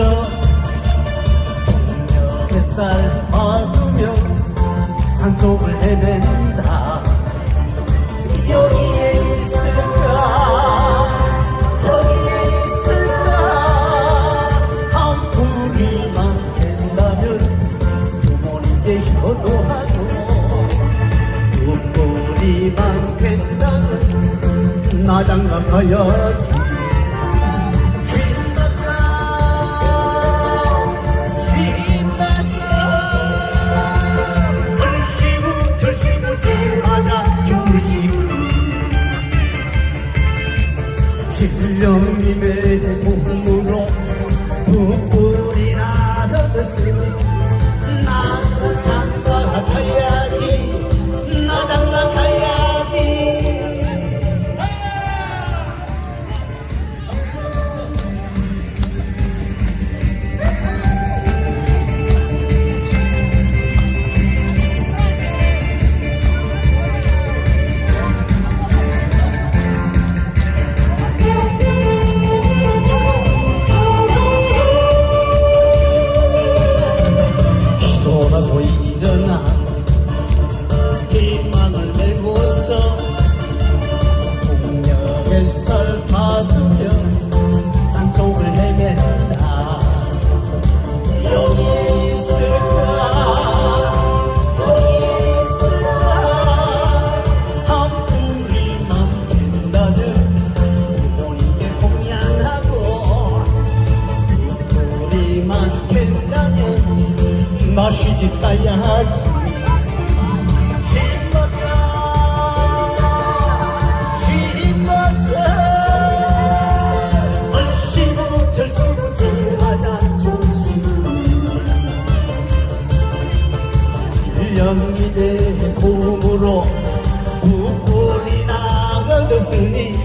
메모서 햇살 받으며 산속을 헤맨다. 여기에 있을까 저기에 있을까 한 뿌리만 된다면 부모님께 효도하고 두 뿌리만 된다면 나 장가 가야지 Çiftliyan nimet bu 일어나 희망을 메고서 공녀 햇살 받으며 산속을 헤맨다. 여기 있을까? 저기 있을까? 한 뿌리만 된다면 부모님께 공양하고 두 뿌리만 된다면 나 시집 가야지. 신났다 신났어 얼씨구 절씨구 지하자 조시구. 일년이내 봄으로 부풀이 나가었으니 아버시지